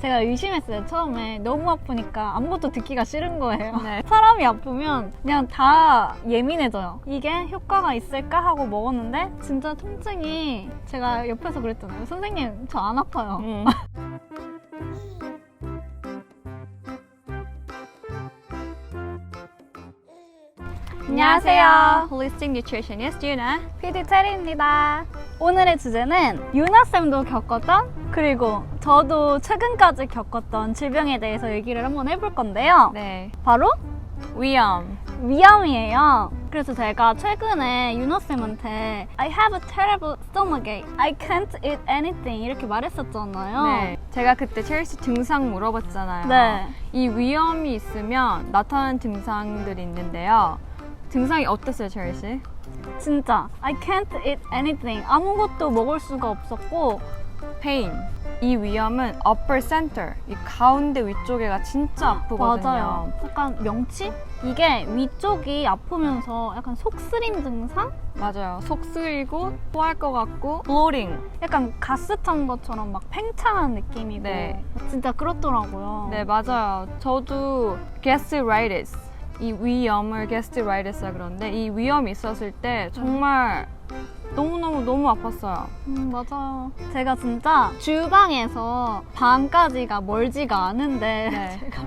제가 의심했어요 처음에 너무 아프니까 아무것도 듣기가 싫은 거예요 네. 사람이 아프면 그냥 다 예민해져요 이게 효과가 있을까 하고 먹었는데 진짜 통증이 제가 옆에서 그랬잖아요 선생님 저 안 아파요 음. 안녕하세요. Holistic Nutritionist 유나. PD 체리입니다. 오늘의 주제는 유나 쌤도 겪었던 그리고 저도 최근까지 겪었던 질병에 대해서 얘기를 한번 해볼 건데요. 네. 바로 위염. 위암이에요. 그래서 제가 최근에 유나쌤한테 I have a terrible stomachache. I can't eat anything 이렇게 말했었잖아요. 네. 제가 그때 첼시 증상 물어봤잖아요. 네. 이 위염이 있으면 나타나는 증상들이 있는데요. 증상이 어땠어요, 첼시? 진짜 I can't eat anything. 아무것도 먹을 수가 없었고 pain. 이 위염은 upper center, 이 가운데 위쪽에가 진짜 아프거든요. 맞아요. 약간 명치? 이게 위쪽이 아프면서 약간 속쓰림 증상? 맞아요. 속 쓰리고 토할 것 같고 bloating. 약간 가스 찬 것처럼 막 팽창한 느낌이고 네. 진짜 그렇더라고요. 네, 맞아요. 저도 gastritis. 이 위염을 gastritis라 그러는데 이 위염이 있었을 때 정말 너무너무 너무 아팠어요. 음, 맞아요. 제가 진짜 주방에서 방까지가 멀지가 않은데 네. 제가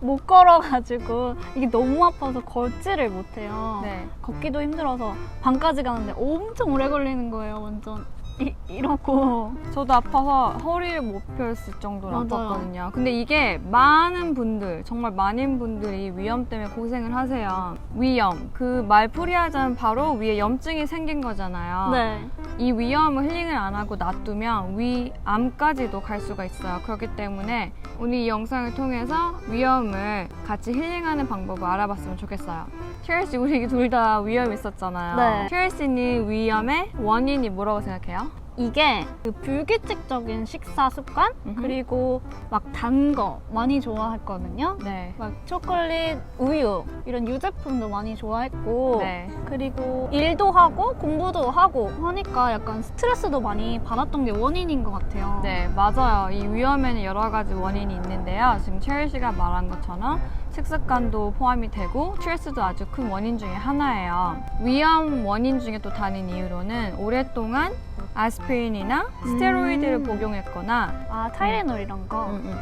못 걸어가지고 이게 너무 아파서 걷지를 못해요. 네. 걷기도 힘들어서 방까지 가는데 엄청 오래 걸리는 거예요, 완전. 이, 이러고. 저도 아파서 허리를 못 폈을 정도로 맞아요. 아팠거든요. 근데 이게 많은 분들, 정말 많은 분들이 위염 때문에 고생을 하세요. 위염. 그 말풀이 하자면 바로 위에 염증이 생긴 거잖아요. 네. 이 위염을 힐링을 안 하고 놔두면 위암까지도 갈 수가 있어요. 그렇기 때문에 오늘 이 영상을 통해서 위염을 같이 힐링하는 방법을 알아봤으면 좋겠어요. 첼시 우리 둘 다 위염 있었잖아요. 네. 첼시는 위염의 원인이 뭐라고 생각해요? 이게 그 불규칙적인 식사 습관 음흠. 그리고 막 단 거 많이 좋아했거든요. 네. 막 초콜릿, 우유 이런 유제품도 많이 좋아했고 네. 그리고 일도 하고 공부도 하고 하니까 약간 스트레스도 많이 받았던 게 원인인 것 같아요. 네, 맞아요. 이 위염에는 여러 가지 원인이 있는데요. 지금 첼시가 말한 것처럼 식습관도 포함이 되고 스트레스도 아주 큰 원인 중에 하나예요. 위염 원인 중에 또 다른 이유로는 오랫동안 아스피린이나 스테로이드를 음. 복용했거나 아 타이레놀 이런 거. 음, 음.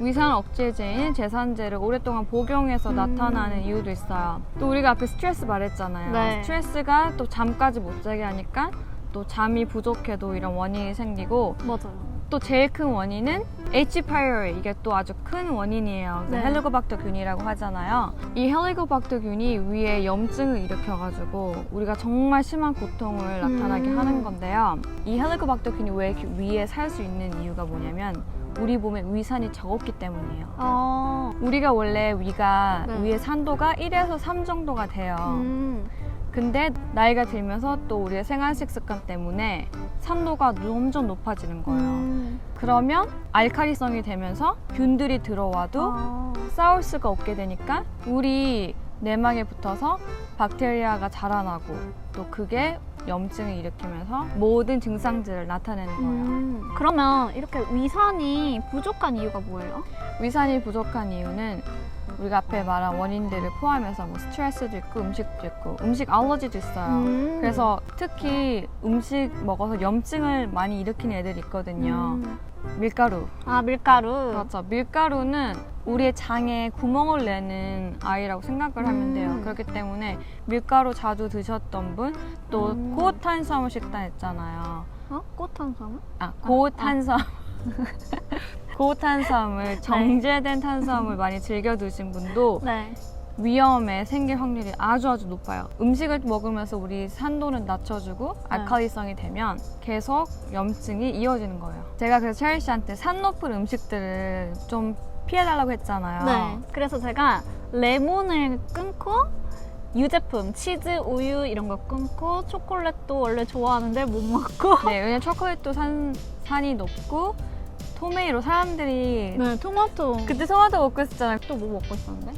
위산 억제제인 제산제를 오랫동안 복용해서 음. 나타나는 이유도 있어요. 또 우리가 앞에 스트레스 말했잖아요. 네. 스트레스가 또 잠까지 못 자게 하니까 또 잠이 부족해도 이런 원인이 생기고 맞아요. 또 제일 큰 원인은 H. pylori 이게 또 아주 큰 원인이에요. 네. 헬리코박터균이라고 하잖아요. 이 헬리코박터균이 위에 염증을 일으켜가지고 우리가 정말 심한 고통을 나타나게 음. 하는 건데요. 이 헬리코박터균이 왜 위에 살 수 있는 이유가 뭐냐면 우리 몸에 위산이 적었기 때문이에요. 아, 우리가 원래 위가 네. 위의 산도가 1에서 3 정도가 돼요. 음, 근데 나이가 들면서 또 우리의 생활식 습관 때문에 산도가 점점 높아지는 거예요. 음. 그러면 알카리성이 되면서 균들이 들어와도 아, 싸울 수가 없게 되니까 우리 내막에 붙어서 박테리아가 자라나고 또 그게 염증을 일으키면서 모든 증상들을 나타내는 거예요. 음. 그러면 이렇게 위산이 부족한 이유가 뭐예요? 위산이 부족한 이유는 우리가 앞에 말한 원인들을 포함해서 뭐 스트레스도 있고 음식도 있고 음식 알러지도 있어요. 음. 그래서 특히 음식 먹어서 염증을 많이 일으키는 애들이 있거든요. 음. 밀가루. 아 밀가루. 그렇죠. 밀가루는 우리의 장에 구멍을 내는 아이라고 생각을 하면 돼요. 음. 그렇기 때문에 밀가루 자주 드셨던 분, 또 음. 고탄수화물 식단 했잖아요. 어? 꽃탄수화물? 아, 고탄수화물. 고탄수화물, 정제된 탄수화물 많이 즐겨 드신 분도 네. 위험에 생길 확률이 아주 아주 높아요. 음식을 먹으면서 우리 산도는 낮춰주고 네. 알칼리성이 되면 계속 염증이 이어지는 거예요. 제가 그래서 체리 씨한테 산 높은 음식들을 좀 피해달라고 했잖아요. 네. 그래서 제가 레몬을 끊고 유제품, 치즈, 우유 이런 거 끊고 초콜릿도 원래 좋아하는데 못 먹고 네, 왜냐면 초콜릿도 산, 산이 높고 토메이로 사람들이 네, 토마토 그때 토마토 먹고 있었잖아요. 또뭐 먹고 있었는데?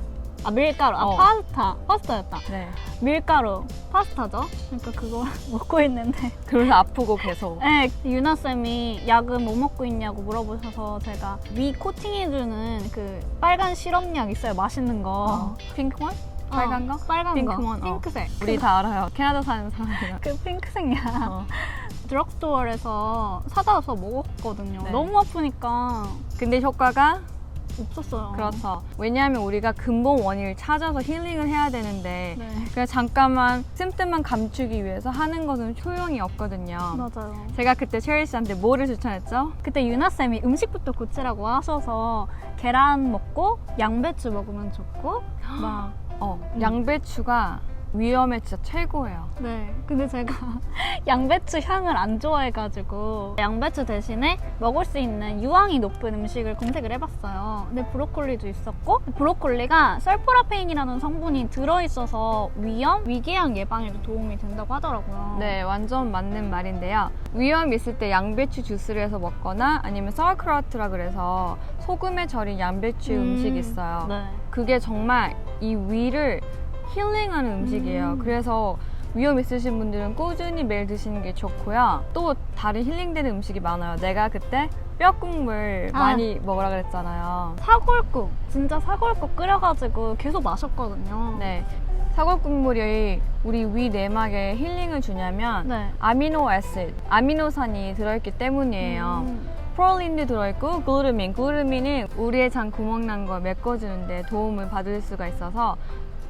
아 밀가루. 아 어. 파스타. 파스타였다. 네. 밀가루. 파스타죠. 그러니까 그거 먹고 있는데. 그래서 아프고 계속. 네, 유나 쌤이 약은 뭐 먹고 있냐고 물어보셔서 제가 위 코팅해주는 그 빨간 시럽약 있어요. 맛있는 거. 어. 핑크원? 어, 빨간 거? 빨간 핑크원, 거. 어. 핑크색. 우리 다 알아요. 캐나다 사는 사람이라. 그 핑크색 약. 어. 드럭스토어에서 사다 와서 먹었거든요. 네. 너무 아프니까 근데 효과가 없었어요. 그렇죠. 왜냐하면 우리가 근본 원인을 찾아서 힐링을 해야 되는데 네. 그냥 잠깐만 심뜸만 감추기 위해서 하는 것은 소용이 없거든요. 맞아요. 제가 그때 체리 씨한테 뭐를 추천했죠? 그때 유나 쌤이 음식부터 고치라고 하셔서 계란 먹고 양배추 먹으면 좋고 막 어, 음. 양배추가 위험에 진짜 최고예요. 네. 근데 제가 양배추 향을 안 좋아해가지고 양배추 대신에 먹을 수 있는 유황이 높은 음식을 검색을 해봤어요. 근데 브로콜리도 있었고 브로콜리가 설포라페인이라는 성분이 들어있어서 위염, 위궤양 예방에도 도움이 된다고 하더라고요. 네, 완전 맞는 말인데요. 위험 있을 때 양배추 주스를 해서 먹거나 아니면 sauerkraut라 그래서 소금에 절인 양배추 음, 음, 식이 있어요. 네. 그게 정말 이 위를 힐링하는 음식이에요. 음. 그래서 위험 있으신 분들은 꾸준히 매일 드시는 게 좋고요. 또 다른 힐링되는 음식이 많아요. 내가 그때 뼈국물 아. 많이 먹으라 그랬잖아요. 사골국 진짜 사골국 끓여가지고 계속 마셨거든요. 네. 사골국물이 우리 위 내막에 힐링을 주냐면 네. 아미노 애시드, 아미노산이 들어있기 때문이에요. 음. 프롤린도 들어있고 글루타민, 글루타민은 우리의 장 구멍 난거 메꿔주는데 도움을 받을 수가 있어서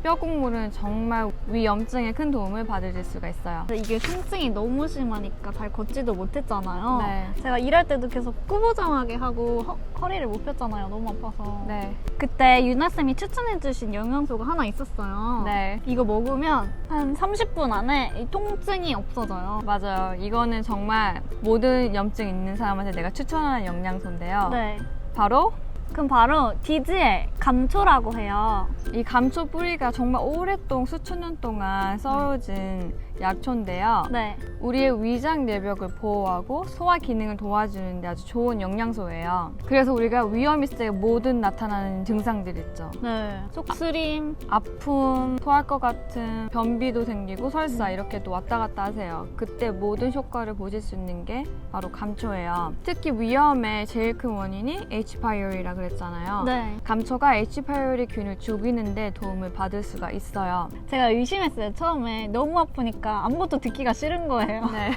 뼈 국물은 정말 위 염증에 큰 도움을 받을 수가 있어요. 이게 통증이 너무 심하니까 잘 걷지도 못했잖아요. 네. 제가 일할 때도 계속 꾸부정하게 하고 허, 허리를 못 폈잖아요. 너무 아파서. 네. 그때 유나쌤이 추천해주신 영양소가 하나 있었어요. 네. 이거 먹으면 한 30분 안에 이 통증이 없어져요. 맞아요. 이거는 정말 모든 염증 있는 사람한테 내가 추천하는 영양소인데요. 네. 바로 그럼 바로 디지엘 감초라고 해요. 이 감초 뿌리가 정말 오랫동안 수천 년 동안 썰어진 약초인데요. 네. 우리의 위장 내벽을 보호하고 소화 기능을 도와주는데 아주 좋은 영양소예요. 그래서 우리가 위험 있을 때 모든 나타나는 증상들 있죠. 네. 속쓰림. 아픔, 토할 것 같은 변비도 생기고 설사 이렇게 또 왔다 갔다 하세요. 그때 모든 효과를 보실 수 있는 게 바로 감초예요. 특히 위험의 제일 큰 원인이 H. pylori라 그랬잖아요. 네. 감초가 H. pylori 균을 죽이는데 도움을 받을 수가 있어요. 제가 의심했어요. 처음에 너무 아프니까 아무것도 듣기가 싫은 거예요. 네,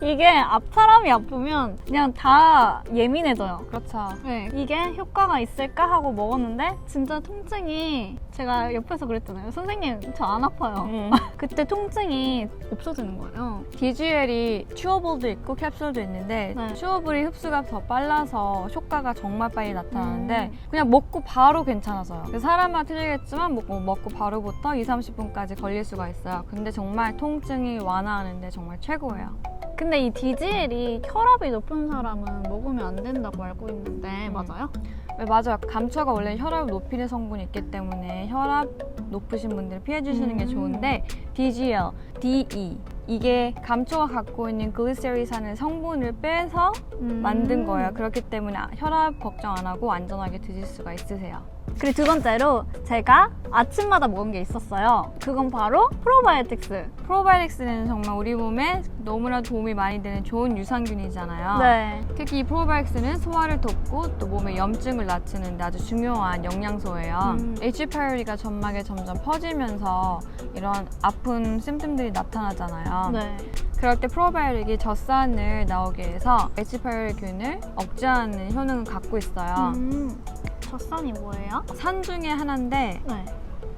이게 앞 사람이 아프면 그냥 다 예민해져요. 그렇죠. 네, 이게 효과가 있을까 하고 먹었는데 진짜 통증이 제가 옆에서 그랬잖아요. 선생님 저 안 아파요. 음. 그때 통증이 없어지는 거예요. 디주엘이 튜어블도 있고 캡슐도 있는데 네. 튜어블이 흡수가 더 빨라서 효과가 정말 빨리 나타나는데 음. 그냥 먹고 바로 괜찮아져요. 그래서 사람마다 틀리겠지만 먹고, 먹고 바로부터 2, 30분까지 걸릴 수가 있어요. 근데 정말 통증 이 완화하는데 정말 최고예요. 근데 이 디지엘이 혈압이 높은 사람은 먹으면 안 된다고 알고 있는데 음. 맞아요? 네, 맞아요. 감초가 원래 혈압을 높이는 성분이 있기 때문에 혈압 높으신 분들 피해 주시는 게 음. 좋은데 DGL, DE 이게 감초가 갖고 있는 글리세리산의 성분을 빼서 음. 만든 거예요. 그렇기 때문에 혈압 걱정 안 하고 안전하게 드실 수가 있으세요. 그리고 두 번째로 제가 아침마다 먹은 게 있었어요. 그건 바로 프로바이오틱스. 프로바이오틱스는 정말 우리 몸에 너무나 도움이 많이 되는 좋은 유산균이잖아요. 네. 특히 이 프로바이오틱스는 소화를 돕고 또 몸의 염증을 낮추는 데 아주 중요한 영양소예요. 음. H. pylori가 점막에 점점 퍼지면서 이런 아픈 심증들이 나타나잖아요. 네. 그럴 때 프로바이오틱이 젖산을 나오게 해서 H. pylori균을 억제하는 효능을 갖고 있어요. 음. 젖산이 뭐예요? 산 중에 하나인데 네.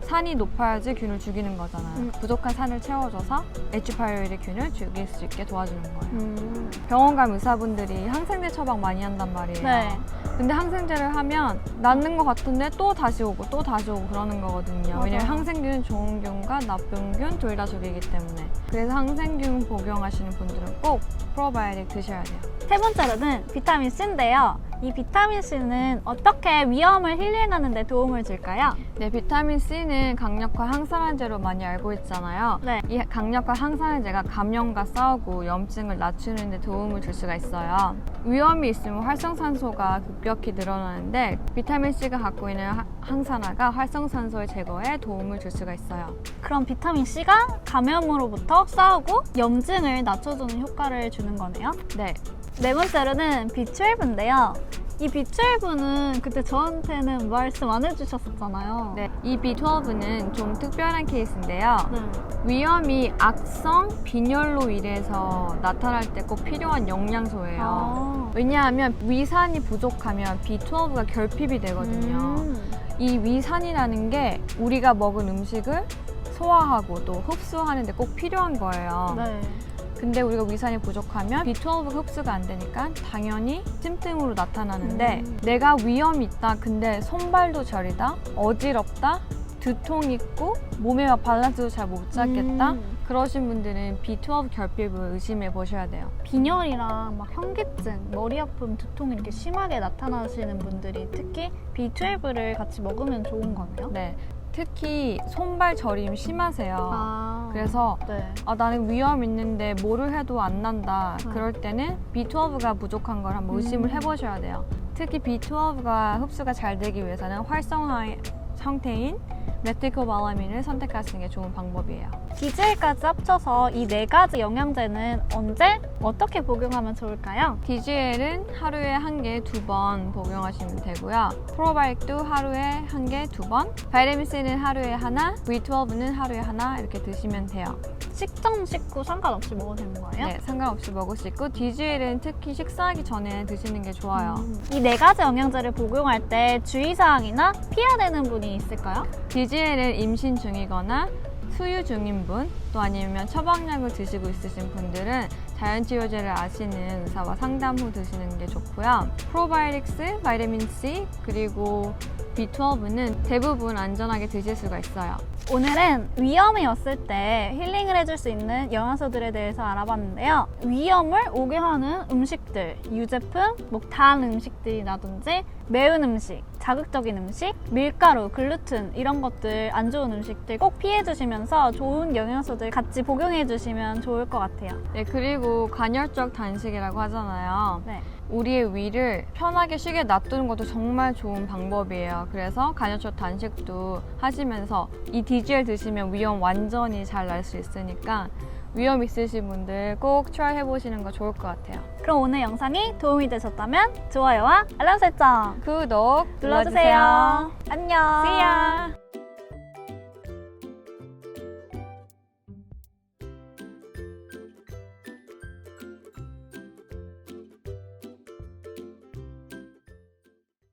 산이 높아야지 균을 죽이는 거잖아요. 음. 부족한 산을 채워줘서 pylori 균을 죽일 수 있게 도와주는 거예요. 음. 병원 간 의사분들이 항생제 처방 많이 한단 말이에요. 네. 근데 항생제를 하면 낫는 것 같은데 또 다시 오고 또 다시 오고 그러는 거거든요. 맞아요. 왜냐면 항생균은 좋은 균과 나쁜 균 둘 다 죽이기 때문에. 그래서 항생균 복용하시는 분들은 꼭 프로바이오틱 드셔야 돼요. 세 번째로는 비타민 C인데요. 이 비타민 C는 어떻게 위염을 힐링하는 데 도움을 줄까요? 네, 비타민 C는 강력화 항산화제로 많이 알고 있잖아요. 네. 이 강력화 항산화제가 감염과 싸우고 염증을 낮추는 데 도움을 줄 수가 있어요. 위험이 있으면 활성산소가 급격히 늘어나는데 비타민 C가 갖고 있는 하- 항산화가 활성산소의 제거에 도움을 줄 수가 있어요. 그럼 비타민 C가 감염으로부터 싸우고 염증을 낮춰주는 효과를 주는 거네요. 네, 네 번째로는 B12인데요. 이 B12는 그때 저한테는 말씀 안 해주셨었잖아요. 네. 이 B12는 좀 특별한 케이스인데요. 네. 위염이 악성 빈혈로 인해서 나타날 때 꼭 필요한 영양소예요. 아. 왜냐하면 위산이 부족하면 B12가 결핍이 되거든요. 음. 이 위산이라는 게 우리가 먹은 음식을 소화하고 또 흡수하는데 꼭 필요한 거예요. 네. 근데 우리가 위산이 부족하면 B12가 흡수가 안 되니까 당연히 찜증으로 나타나는데 음. 내가 위염이 있다. 근데 손발도 저리다. 어지럽다. 두통 있고 몸에 막 밸런스도 잘 못 잡겠다. 음. 그러신 분들은 B12 결핍을 의심해 보셔야 돼요. 빈혈이랑 막 현기증, 머리 아픔, 두통 이렇게 심하게 나타나시는 분들이 특히 B12를 같이 먹으면 좋은 거네요. 네. 특히 손발 저림 심하세요. 아. 그래서 네. 아, 나는 위험 있는데 뭐를 해도 안 난다. 음. 그럴 때는 B12가 부족한 걸 한번 의심을 음. 해보셔야 돼요. 특히 B12가 흡수가 잘 되기 위해서는 활성화 상태인 메티코발라민을 선택하시는 게 좋은 방법이에요. DGL까지 합쳐서 이 네 가지 영양제는 언제 어떻게 복용하면 좋을까요? DGL은 하루에 한 개 두 번 복용하시면 되고요. 프로바이크도 하루에 한 개 두 번. 바이타민 C는 하루에 하나, B12는 하루에 하나 이렇게 드시면 돼요. 식전, 식후 상관없이 먹어도 되는 거예요? 네, 상관없이 먹을 수 있고 DGL은 특히 식사하기 전에 드시는 게 좋아요. 이네 가지 영양제를 복용할 때 주의사항이나 피해야 되는 분이 있을까요? DGL은 임신 중이거나 수유 중인 분, 또 아니면 처방약을 드시고 있으신 분들은 자연치료제를 아시는 의사와 상담 후 드시는 게 좋고요. 프로바이오틱스, 바이타민 C, 그리고 B12는 대부분 안전하게 드실 수가 있어요. 오늘은 위염이 왔을 때 힐링을 해줄 수 있는 영양소들에 대해서 알아봤는데요. 위염을 오게 하는 음식들, 유제품, 뭐단 음식들이라든지 매운 음식, 자극적인 음식, 밀가루, 글루텐 이런 것들 안 좋은 음식들 꼭 피해 주시면서 좋은 영양소들 같이 복용해 주시면 좋을 것 같아요. 네, 그리고 간헐적 단식이라고 하잖아요. 네. 우리의 위를 편하게 쉬게 놔두는 것도 정말 좋은 방법이에요. 그래서 간헐적 단식도 하시면서 이 DGL 드시면 위험 완전히 잘 날 수 있으니까 위험 있으신 분들 꼭 트라이 해보시는 거 좋을 것 같아요. 그럼 오늘 영상이 도움이 되셨다면 좋아요와 알람 설정 구독 눌러주세요. 안녕. See ya!